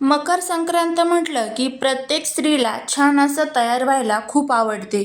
मकर संक्रांत म्हटलं की प्रत्येक स्त्रीला छान असं तयार व्हायला खूप आवडते.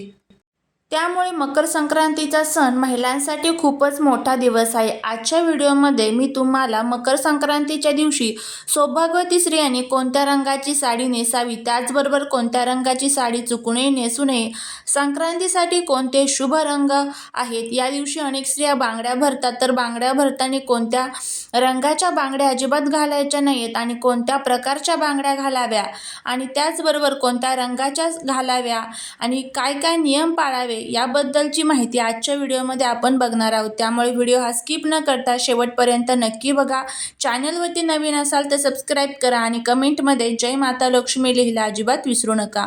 त्यामुळे मकर संक्रांतीचा सण महिलांसाठी खूपच मोठा दिवस आहे. आजच्या व्हिडिओमध्ये मी तुम्हाला मकर संक्रांतीच्या दिवशी सौभाग्यवती स्त्रियांनी कोणत्या रंगाची साडी नेसावी त्याचबरोबर कोणत्या रंगाची साडी चुकूनही नेसू नये संक्रांतीसाठी कोणते शुभ रंग आहेत? या दिवशी अनेक स्त्रिया बांगड्या भरतात. तर बांगड्या भरताना कोणत्या रंगाच्या बांगड्या अजिबात घालायच्या नाहीत आणि कोणत्या प्रकारच्या बांगड्या घालाव्या? आणि त्याचबरोबर कोणत्या रंगाच्या घालाव्या? आणि काय काय नियम पाळावे? याबद्दलची माहिती आजच्या व्हिडिओमध्ये आपण बघणार आहोत. त्यामुळे व्हिडिओ हा स्किप न करता शेवटपर्यंत नक्की बघा. चॅनलवरती नवीन असाल तर सबस्क्राईब करा आणि कमेंटमध्ये जय माता लक्ष्मी लिहिला अजिबात विसरू नका.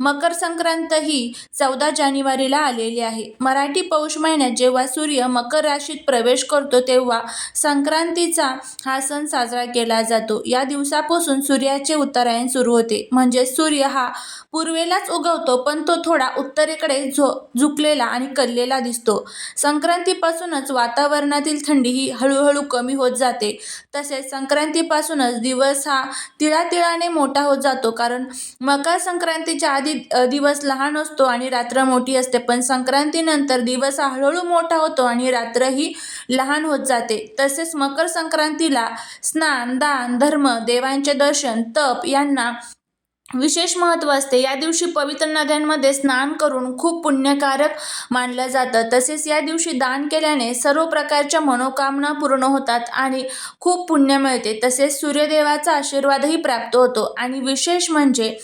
मकर संक्रांत ही चौदा जानेवारीला आलेली आहे. मराठी पौष महिन्यात जेव्हा सूर्य मकर राशीत प्रवेश करतो तेव्हा संक्रांतीचा हा सण साजरा केला जातो. या दिवसापासून सूर्याचे उत्तरायण सुरू होते. म्हणजे सूर्य हा पूर्वेलाच उगवतो पण तो थोडा उत्तरेकडे झो झुकलेला आणि कललेला दिसतो. संक्रांतीपासूनच वातावरणातील थंडी ही हळूहळू कमी होत जाते. तसेच संक्रांतीपासूनच दिवस हा तिळातिळाने मोठा होत जातो कारण मकर संक्रांतीच्या आधी आधी दिवस लहान असतो आणि रात्र मोठी असते. पण संक्रांतीनंतर दिवस हळूहळू मोठा होतो आणि रात्रही लहान होत जाते. तसेच मकर संक्रांतीला स्नान दान धर्म देवांचे दर्शन तप यांना विशेष महत्त्व असते. या दिवशी पवित्र नद्यांमध्ये स्नान करून खूप पुण्यकारक मानलं जातं. तसेच या दिवशी दान केल्याने सर्व प्रकारच्या मनोकामना पूर्ण होतात आणि खूप पुण्य मिळते. तसेच सूर्यदेवाचा आशीर्वादही प्राप्त होतो. आणि विशेष म्हणजे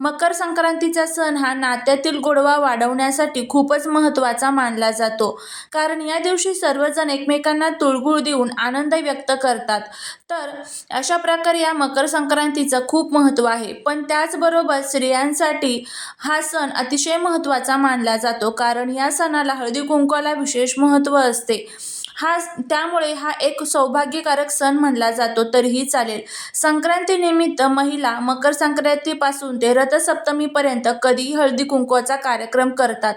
मकर संक्रांतीचा सण हा नात्यातील गोडवा वाढवण्यासाठी खूपच महत्त्वाचा मानला जातो. कारण या दिवशी सर्वजण एकमेकांना तुळगुळ देऊन आनंद व्यक्त करतात. तर अशा प्रकारे या मकर संक्रांतीचं खूप महत्त्व आहे. पण त्याचबरोबर स्त्रियांसाठी हा सण अतिशय महत्त्वाचा मानला जातो. कारण या सणाला हळदी कुंकवाला विशेष महत्त्व असते. हा त्यामुळे हा एक सौभाग्यकारक सण म्हणला जातो तरीही चालेल. संक्रांतीनिमित्त महिला मकर संक्रांतीपासून ते रथसप्तमीपर्यंत कधीही हळदी कुंकवाचा कार्यक्रम करतात.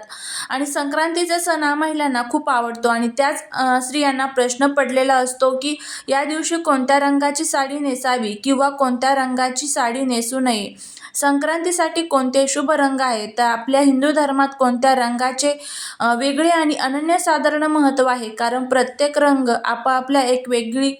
आणि संक्रांतीचा सण हा महिलांना खूप आवडतो आणि त्याच स्त्रियांना प्रश्न पडलेला असतो की या दिवशी कोणत्या रंगाची साडी नेसावी किंवा कोणत्या रंगाची साडी नेसू नये? संक्रांतीसाठी कोणते शुभ रंग आहेत? तर आपल्या हिंदू धर्मात कोणत्या रंगाचे वेगळे आणि अनन्यसाधारण महत्त्व आहे? कारण प्रत्येक प्रत्येक रंग आपापल्या एक वेगळी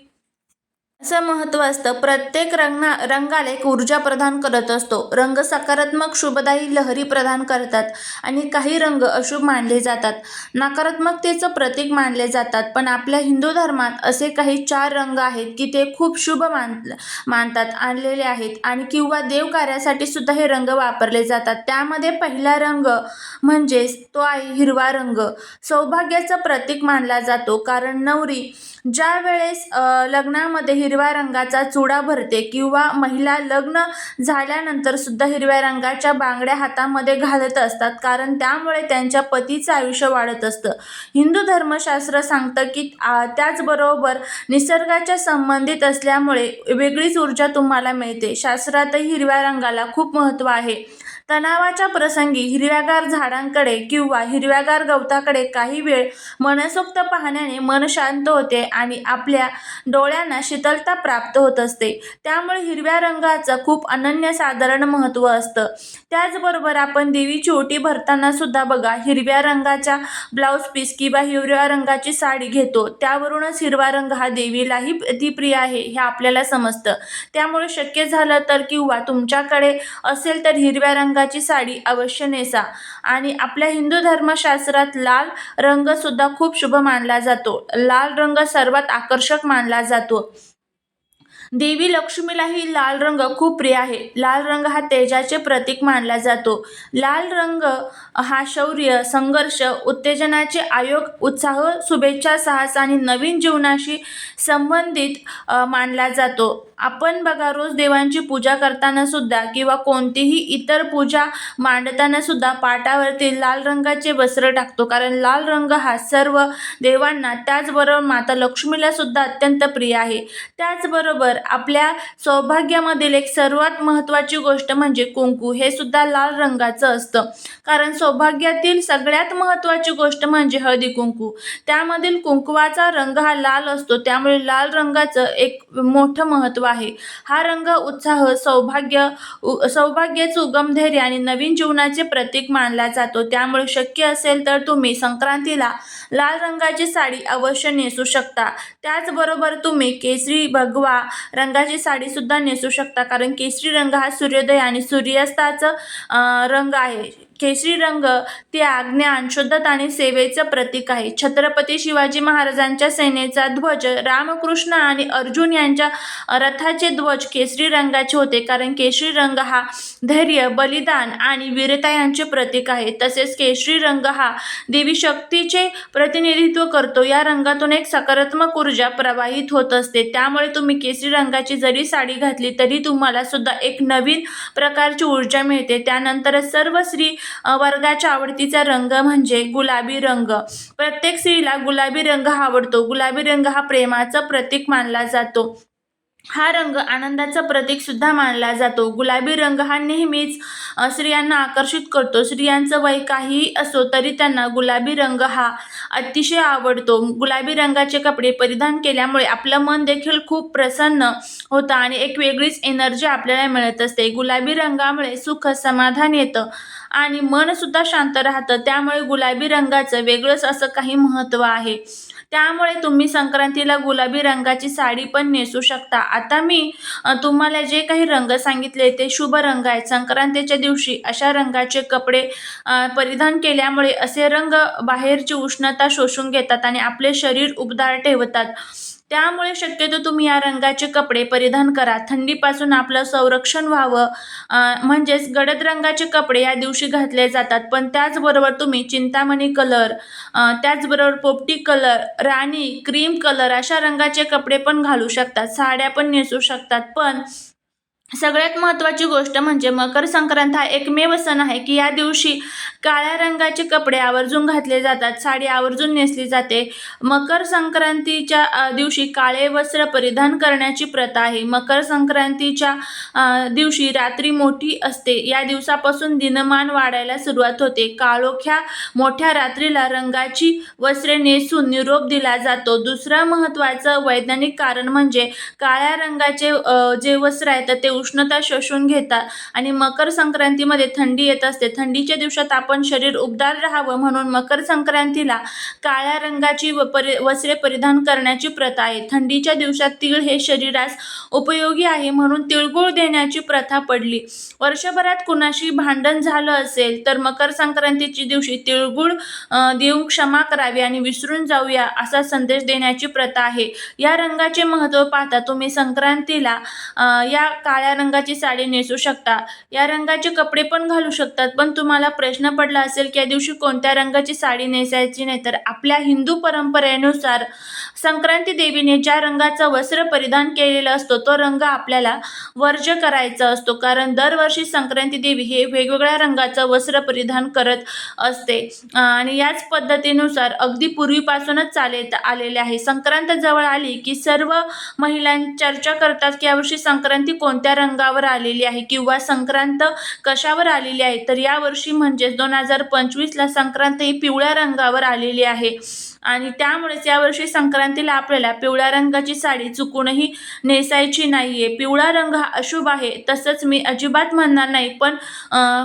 असं महत्त्व असतं. प्रत्येक रंगा रंगाला एक ऊर्जा प्रदान करत असतो. रंग सकारात्मक शुभदायी लहरी प्रदान करतात आणि काही रंग अशुभ मानले जातात. नकारात्मकतेचं प्रतीक मानले जातात पण आपल्या हिंदू धर्मात असे काही चार रंग आहेत की ते खूप शुभ मान मानतात आणलेले आहेत आणि किंवा देवकार्यासाठी सुद्धा हे रंग वापरले जातात. त्यामध्ये पहिला रंग म्हणजेच तो आहे हिरवा रंग. सौभाग्याचं प्रतीक मानला जातो कारण नवरी ज्या वेळेस लग्नामध्ये हिरव्या रंगाचा चुडा भरते किंवा महिला लग्न झाल्यानंतर सुद्धा हिरव्या रंगाच्या बांगड्या हातामध्ये घालत असतात. कारण त्यामुळे त्यांच्या पतीचं आयुष्य वाढत असतं. हिंदू धर्मशास्त्र सांगतं की त्याचबरोबर निसर्गाच्या संबंधित असल्यामुळे वेगळीच ऊर्जा तुम्हाला मिळते. शास्त्रातही हिरव्या रंगाला खूप महत्त्व आहे. तणावाच्या प्रसंगी हिरव्यागार झाडांकडे किंवा हिरव्यागार गवताकडे काही वेळ मनसोक्त पाहण्याने मन शांत होते आणि आपल्या डोळ्यांना शीतलता प्राप्त होत असते. त्यामुळे हिरव्या रंगाचं खूप अनन्यसाधारण महत्त्व असतं. त्याचबरोबर आपण देवीची ओटी भरताना सुद्धा बघा हिरव्या रंगाच्या ब्लाऊज पीस किंवा हिरव्या रंगाची साडी घेतो. त्यावरूनच हिरवा रंग हा देवीलाही अतिप्रिय आहे हे आपल्याला समजतं. त्यामुळे शक्य झालं तर किंवा तुमच्याकडे असेल तर हिरव्या रंग रंगाची साडी अवश्य नेसा. आणि आपल्या हिंदू धर्मशास्त्रात लाल रंगसुद्धा खूप शुभ मानला जातो. लाल रंग सर्वात आकर्षक मानला जातो. देवी लक्ष्मीलाही लाल रंग खूप प्रिय आहे. लाल रंग हा तेजाचे प्रतीक मानला जातो. लाल रंग हा शौर्य संघर्ष उत्तेजनाचे आयोग उत्साह शुभेच्छा साहस आणि नवीन जीवनाशी संबंधित मानला जातो. आपण बघा रोज देवांची पूजा करताना सुद्धा किंवा कोणतीही इतर पूजा मांडताना सुद्धा पाटावरती लाल रंगाचे वस्त्र टाकतो. कारण लाल रंग हा सर्व देवांना त्याचबरोबर माता लक्ष्मीला सुद्धा अत्यंत प्रिय आहे. त्याचबरोबर आपल्या सौभाग्यामधील एक सर्वात महत्त्वाची गोष्ट म्हणजे कुंकू. हे सुद्धा लाल रंगाचं असतं. कारण सौभाग्यातील सगळ्यात महत्त्वाची गोष्ट म्हणजे हळदी कुंकू. त्यामधील कुंकवाचा रंग हा लाल असतो. त्यामुळे लाल रंगाचं एक मोठं महत्त्व आहे. हा रंग उत्साह सौभाग्य उ सौभाग्याचं उगम धैर्य आणि नवीन जीवनाचे प्रतीक मानला जातो. त्यामुळे शक्य असेल तर तुम्ही संक्रांतीला लाल रंगाची साडी अवश्य नेसू शकता. त्याचबरोबर तुम्ही केसरी भगवा रंगाची साडीसुद्धा नेसू शकता कारण केसरी रंग हा सूर्योदय आणि सूर्यास्ताचं रंग आहे. केसरी रंग त्याग ज्ञान शुद्धता आणि सेवेचं प्रतीक आहे. छत्रपती शिवाजी महाराजांच्या सेनेचा ध्वज रामकृष्ण आणि अर्जुन यांच्या रथाचे ध्वज केसरी रंगाचे होते. कारण केशरी रंग हा धैर्य बलिदान आणि वीरता यांचे प्रतीक आहे. तसेच केशरी रंग हा देवी शक्तीचे प्रतिनिधित्व करतो. या रंगातून एक सकारात्मक ऊर्जा प्रवाहित होत असते. त्यामुळे तुम्ही केसरी रंगाची जरी साडी घातली तरी तुम्हाला सुद्धा एक नवीन प्रकारची ऊर्जा मिळते. त्यानंतर सर्व स्त्री वर्गाच्या आवडतीचा रंग म्हणजे गुलाबी रंग. प्रत्येक स्त्रीला गुलाबी रंग हा आवडतो. गुलाबी रंग हा प्रेमाचं प्रतीक मानला जातो. हा रंग आनंदाचं प्रतीक सुद्धा मानला जातो. गुलाबी रंग हा नेहमीच स्त्रियांना आकर्षित करतो. स्त्रियांचं वय काहीही असो तरी त्यांना गुलाबी रंग हा अतिशय आवडतो. गुलाबी रंगाचे कपडे परिधान केल्यामुळे आपलं मन देखील खूप प्रसन्न होतं आणि एक वेगळीच एनर्जी आपल्याला मिळत असते. गुलाबी रंगामुळे सुख समाधान येतं. आणि मनसुद्धा शांत राहतं. त्यामुळे गुलाबी रंगाचं वेगळंच असं काही महत्त्व आहे. त्यामुळे तुम्ही संक्रांतीला गुलाबी रंगाची साडी पण नेसू शकता. आता मी तुम्हाला जे काही रंग सांगितले ते शुभ रंग आहेत. संक्रांतीच्या दिवशी अशा रंगाचे कपडे परिधान केल्यामुळे असे रंग बाहेरची उष्णता शोषून घेतात आणि आपले शरीर उबदार ठेवतात. त्यामुळे शक्यतो तुम्ही या रंगाचे कपडे परिधान करा. थंडीपासून आपलं संरक्षण व्हावं. म्हणजेच गडद रंगाचे कपडे या दिवशी घातले जातात. पण त्याचबरोबर तुम्ही चिंतामणी कलर त्याचबरोबर पोपटी कलर राणी क्रीम कलर अशा रंगाचे कपडे पण घालू शकतात. साड्या पण नेसू शकतात. पण सगळ्यात महत्त्वाची गोष्ट म्हणजे मकर संक्रांत हा एकमेव सण आहे की या दिवशी काळ्या रंगाचे कपडे आवर्जून घातले जातात साडी आवर्जून नेसली जाते. मकर संक्रांतीच्या दिवशी काळे वस्त्र परिधान करण्याची प्रथा आहे. मकर संक्रांतीच्या दिवशी रात्री मोठी असते. या दिवसापासून दिनमान वाढायला सुरुवात होते. काळोख्या मोठ्या रात्रीला रंगाची वस्त्रे नेसून निरोप दिला जातो. दुसरं महत्त्वाचं वैज्ञानिक कारण म्हणजे काळ्या रंगाचे जे वस्त्र आहे तर ते उष्णता शोषून घेतात. आणि मकर संक्रांतीमध्ये थंडी येत असते. थंडीच्या दिवसात आपण शरीर उबदार राहावं म्हणून मकर संक्रांतीला काळ्या रंगाची व परि वस्त्रे परिधान करण्याची प्रथा आहे. थंडीच्या दिवसात तीळ हे शरीरास उपयोगी आहे म्हणून तिळगुळ देण्याची प्रथा पडली. वर्षभरात कुणाशी भांडण झालं असेल तर मकर संक्रांतीच्या दिवशी तिळगुळ देऊन क्षमा करावी आणि विसरून जाऊया असा संदेश देण्याची प्रथा आहे. या रंगाचे महत्त्व पाहता तुम्ही संक्रांतीला या काळ्या रंगाची साडी नेसू शकता. या रंगाचे कपडे पण घालू शकतात पण तुम्हाला प्रश्न पडला असेल की या दिवशी कोणत्या रंगाची साडी नेसायची नाही तर आपल्या हिंदू परंपरेनुसार संक्रांती देवीने ज्या रंगाचा वस्त्र परिधान केलेला असतो तो रंग आपल्याला वर्ज करायचा असतो कारण दरवर्षी संक्रांती देवी हे वेगवेगळ्या रंगाचं वस्त्र परिधान करत असते. आणि याच पद्धतीनुसार अगदी पूर्वीपासूनच चालत आलेले आहे. संक्रांत जवळ आली की सर्व महिलां चर्चा करतात की यावर्षी संक्रांती कोणत्या रंगावर आलेली आहे किंवा संक्रांत कशावर आलेली आहे तर यावर्षी म्हणजेच दोन हजार पंचवीसला संक्रांत ही पिवळ्या रंगावर आलेली आहे. आणि त्यामुळेच यावर्षी संक्रांतीला आपल्याला पिवळ्या रंगाची साडी चुकूनही नेसायची नाही आहे पिवळा रंग हा अशुभ आहे तसंच मी अजिबात म्हणणार नाही पण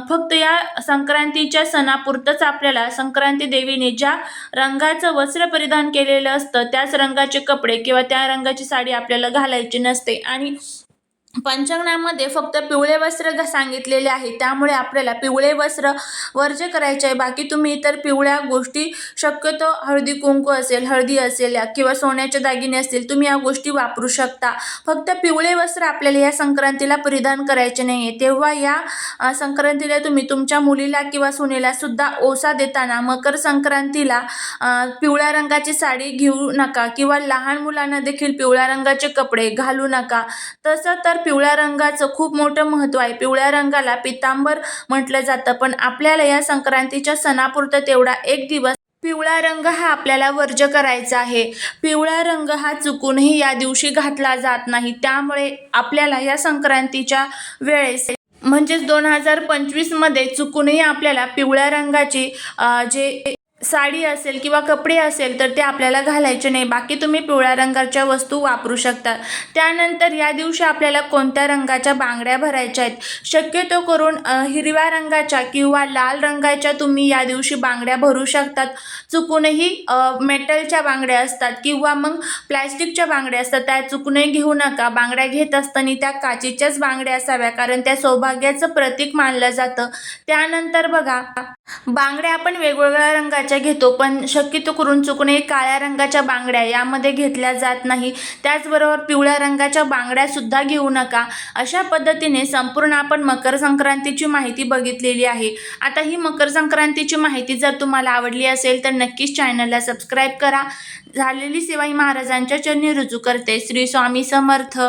फक्त या संक्रांतीच्या सणापुरतंच आपल्याला संक्रांती देवीने ज्या रंगाचं वस्त्र परिधान केलेलं असतं त्याच रंगाचे कपडे किंवा त्या रंगाची साडी आपल्याला घालायची नसते. आणि पंचांगणामध्ये फक्त पिवळे वस्त्र घ सांगितलेले आहे. त्यामुळे आपल्याला पिवळे वस्त्र वर्ज करायचे आहे. बाकी तुम्ही इतर पिवळ्या गोष्टी शक्यतो हळदी कुंकू असेल हळदी असेल या किंवा सोन्याचे दागिने असतील तुम्ही या गोष्टी वापरू शकता. फक्त पिवळे वस्त्र आपल्याला या संक्रांतीला परिधान करायचे नाही आहे तेव्हा या संक्रांतीला तुम्ही तुमच्या मुलीला किंवा सुनेला सुद्धा ओसा देताना मकर संक्रांतीला पिवळ्या रंगाची साडी घेऊ नका किंवा लहान मुलांना देखील पिवळ्या रंगाचे कपडे घालू नका. तसं तर पिवळ्या रंगाचं खूप मोठं महत्त्व आहे. पिवळ्या रंगाला पितांबर म्हटलं जातं पण आपल्याला या संक्रांतीच्या सणापुरतं तेवढा एक दिवस पिवळा रंग हा आपल्याला वर्ज्य करायचा आहे. पिवळा रंग हा चुकूनही या दिवशी घातला जात नाही. त्यामुळे आपल्याला या संक्रांतीच्या वेळेस म्हणजेच दोन हजार पंचवीसमध्ये चुकूनही आपल्याला पिवळ्या रंगाची जे साडी असेल किंवा कपडे असेल तर ते आपल्याला घालायचे नाही. बाकी तुम्ही पिवळ्या रंगाच्या वस्तू वापरू शकता. त्यानंतर या दिवशी आपल्याला कोणत्या रंगाच्या बांगड्या भरायच्या आहेत? शक्यतो करून हिरव्या रंगाच्या किंवा लाल रंगाच्या तुम्ही या दिवशी बांगड्या भरू शकतात. चुकूनही मेटलच्या बांगड्या असतात किंवा मग प्लॅस्टिकच्या बांगड्या असतात. त्या चुकूनही घेऊ नका. बांगड्या घेत असताना त्या काचेच्याच बांगड्या असाव्या कारण त्या सौभाग्याचं प्रतीक मानलं जातं. त्यानंतर बघा बांगड्या आपण वेगवेगळ्या रंगाच्या घेतो पण शक्यतो करून चुकणे काळ्या रंगाच्या बांगड्या यामध्ये घेतल्या जात नाही. त्याचबरोबर पिवळ्या रंगाच्या बांगड्यासुद्धा घेऊ नका. अशा पद्धतीने संपूर्ण आपण मकर संक्रांतीची माहिती बघितलेली आहे. आता ही मकर संक्रांतीची माहिती जर तुम्हाला आवडली असेल तर नक्कीच चॅनलला सबस्क्राईब करा. झालेली सेवा ही महाराजांच्या चरणी रुजू करते. श्री स्वामी समर्थ.